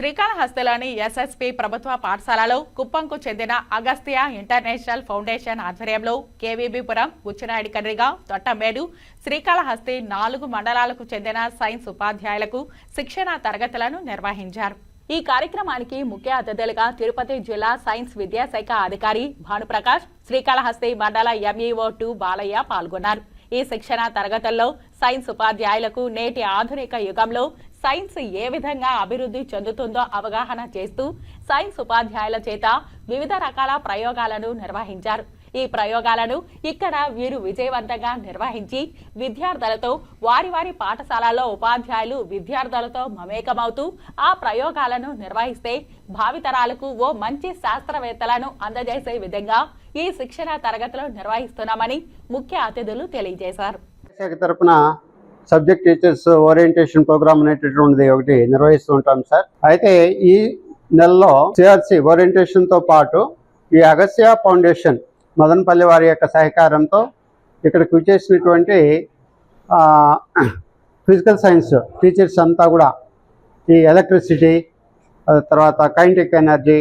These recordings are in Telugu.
శ్రీకాళహస్తిలోని ఎస్ఎస్పి ప్రభుత్వ పాఠశాలలో కుప్పంకు చెందిన అగస్త్య ఇంటర్నేషనల్ ఫౌండేషన్ ఆధ్వర్యంలో కేవీబీపురం బుచ్చినాయుడు కండ్రిగా తొట్టమేడు శ్రీకాళహస్తి నాలుగు మండలాలకు చెందిన సైన్స్ ఉపాధ్యాయులకు శిక్షణ తరగతులను నిర్వహించారు. ఈ కార్యక్రమానికి ముఖ్య అతిథులుగా తిరుపతి జిల్లా సైన్స్ విద్యాశాఖ అధికారి భానుప్రకాష్ శ్రీకాళహస్తి మండల ఎంఈఓ టూ బాలయ్య పాల్గొన్నారు. ఈ శిక్షణ తరగతుల్లో సైన్స్ ఉపాధ్యాయులకు నేటి ఆధునిక యుగంలో సైన్స్ ఏ విధంగా అభివృద్ధి చెందుతుందో అవగాహన చేస్తూ సైన్స్ ఉపాధ్యాయుల చేత వివిధ రకాల ప్రయోగాలను నిర్వహించారు. ఈ ప్రయోగాలను ఇక్కడ వీరు విజయవంతంగా నిర్వహించి విద్యార్థులతో వారి వారి పాఠశాలలో ఉపాధ్యాయులు విద్యార్థులతో మమేకమవుతూ ఆ ప్రయోగాలను నిర్వహిస్తే భావితరాలకు ఓ మంచి శాస్త్రవేత్తలను అందజేసే విధంగా ఈ శిక్షణ తరగతులు నిర్వహిస్తున్నామని ముఖ్య అతిథులు తెలియజేశారు. శాఖ తరపున సబ్జెక్ట్ టీచర్స్ ఓరియంటేషన్ ప్రోగ్రామ్ అనేటటువంటిది ఒకటి నిర్వహిస్తూ ఉంటాం సార్. అయితే ఈ నెలలో సిఆర్సి ఓరియంటేషన్తో పాటు ఈ అగస్య ఫౌండేషన్ మదనపల్లి వారి యొక్క సహకారంతో ఇక్కడికి వచ్చేసినటువంటి ఫిజికల్ సైన్స్ టీచర్స్ అంతా కూడా ఈ ఎలక్ట్రిసిటీ తర్వాత కైంటిక్ ఎనర్జీ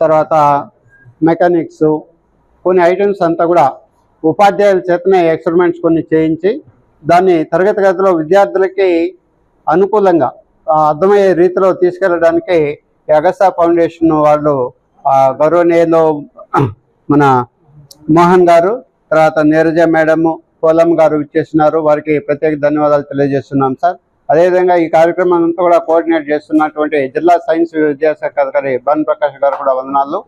తర్వాత మెకానిక్స్ కొన్ని ఐటమ్స్ అంతా కూడా ఉపాధ్యాయుల చేతనే ఎక్స్పెరిమెంట్స్ కొన్ని చేయించి దాన్ని తరగతి గదిలో విద్యార్థులకి అనుకూలంగా అర్థమయ్యే రీతిలో తీసుకెళ్ళడానికి ఈ అగస్తా ఫౌండేషన్ వాళ్ళు ఆ, గౌరవనీయులు మన మోహన్ గారు తర్వాత నీరజ మేడము కోలం గారు ఇచ్చేసినారు వారికి ప్రత్యేక ధన్యవాదాలు తెలియజేస్తున్నాం సార్. అదేవిధంగా ఈ కార్యక్రమం అంతా కూడా కోఆర్డినేట్ చేస్తున్నటువంటి జిల్లా సైన్స్ విద్యాశాఖ అధికారి బన్ ప్రకాష్ గారు కూడా వందనాలు.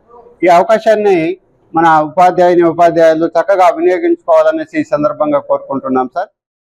ఈ అవకాశాన్ని మన ఉపాధ్యాయుని ఉపాధ్యాయులు చక్కగా వినియోగించుకోవాలనేసి ఈ సందర్భంగా కోరుకుంటున్నాం సార్.